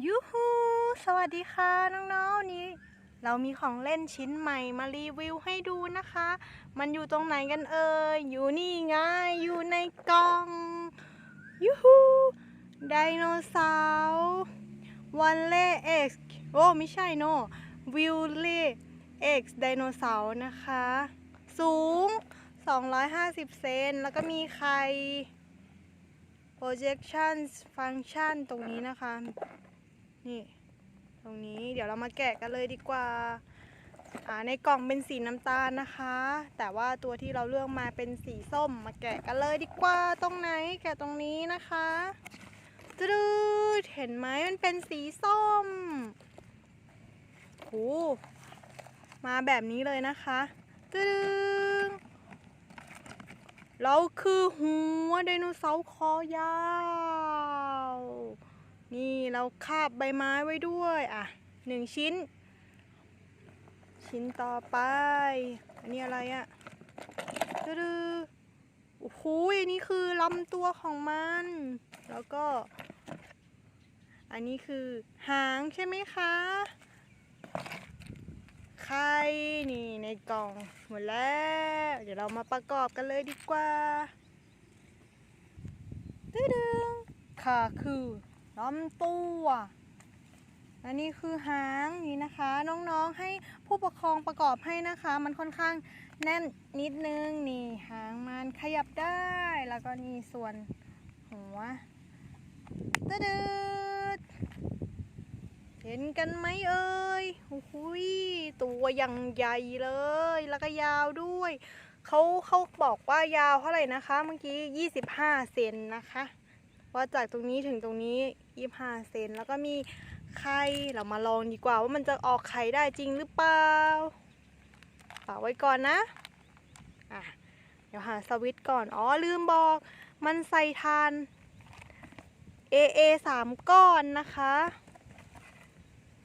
ยูฮูสวัสดีค่ะน้องๆนนี้ เรามีของเล่นชิ้นใหม่มารีวิวให้ดูนะคะ มันอยู่ตรงไหนกันเอ่ยอยู่นี่ไงอยู่ในกล่องยูฮูไดโนเสาร์วันเล่เอ็กซ์โอ้ไม่ใช่โนวิลเล่เอ็กซ์ไดโนเสาร์นะคะ สูง 250 เซนแล้วก็มีไข่ projection function ตรงนี้นะคะ นี่ ตรงนี้เดี๋ยวเรามาแกะกันเลยดีกว่าอ่าในกล่องเป็นสีน้ำตาลนะคะ แต่ว่าตัวที่เราเลือกมาเป็นสีส้มมาแกะกันเลยดีกว่าตรงไหนแกะตรงนี้นะคะตรึดเห็นไหมมันเป็นสีส้มโหมาแบบนี้เลยนะคะตรึงเราคือหัวไดโนเสาร์คอยาว นี่เราคาบใบไม้ไว้ด้วยอะหนึ่งชิ้น ชิ้นต่อไป อันนี้อะไรอะ่ะดื้อโอ้โหอันนี้คือลำตัวของมัน แล้วก็ อันนี้คือหางใช่ไหมคะไข่นี่ในกล่องหมดแล้ว เดี๋ยวเรามาประกอบกันเลยดีกว่าดื้อๆค่ะคือ ลำตัวและนี่คือหางนี่นะคะ น้องๆให้ผู้ปกครองประกอบให้นะคะ มันค่อนข้างแน่นนิดนึงนี่หางมันขยับได้แล้วก็นี่ส่วนหัวตะดึดเห็นกันไหมเอ่ยโอ้โหยตัวยังใหญ่เลย แล้วก็ยาวด้วยเขาเขาบอกว่ายาวเท่าไหร่นะคะ เมื่อกี้ 25 เซนนะคะ ว่าจากตรงนี้ถึงตรงนี้25เซนแล้วก็มีไข่เรามาลองดีกว่าว่ามันจะออกไข่ได้จริงหรือเปล่าฝากไว้ก่อนนะอะเดี๋ยวหาสวิตช์ก่อน อ๋อลืมบอก มันใส่ทาน AA 3ก้อนนะคะ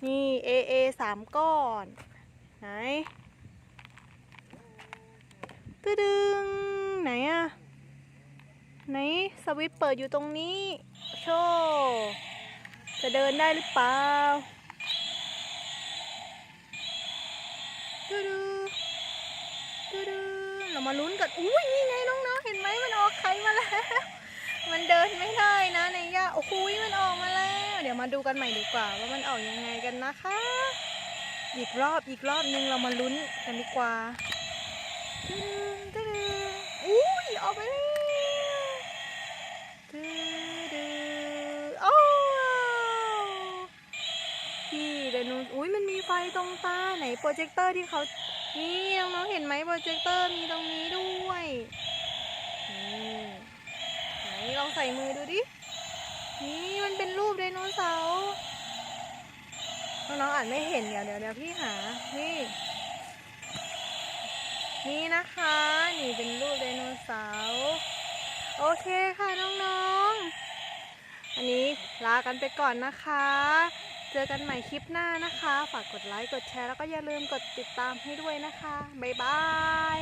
นี่ AA 3ก้อน ไหนตึดึงไหนอะ ไหนสวิตเปิดอยู่ตรงนี้ โชว์จะเดินได้หรือเปล่าดูดูดูดูเรามาลุ้นกันอุ้ยนี่ไงน้องๆเห็นไหมมันออกไข่มาแล้ว มันเดินไม่ได้นะในย่าโอ้โหมันออกมาแล้ว เดี๋ยวมาดูกันใหม่ดีกว่า ว่ามันออกยังไงกันนะคะ อีกรอบอีกรอบนึงเรามาลุ้นกันดีกว่าตึ้งตึ้งอุ้ยออกไปแล้ว ดื้อดื้อโอ้พี่เดยวนูอุ้ยมันมีไฟตรงตาไหนโปรเจคเตอร์ที่เขานี่น้องเห็นไหมโปรเจคเตอร์มีตรงนี้ด้วยนี่ไหนลองใส่มือดูดิ นี่มันเป็นรูปไดโนเสาร์น้องๆอาจไม่เห็นเดี๋ยวเดี๋ยวเดี๋ยวพี่หา นี่ นี่นะคะ นี่เป็นรูปไดโนเสาร์ โอเคค่ะน้องๆอันนี้ลากันไปก่อนนะคะ เจอกันใหม่คลิปหน้านะคะ ฝากกดไลค์ กดแชร์ แล้วก็อย่าลืมกดติดตามให้ด้วยนะคะ บ๊ายบาย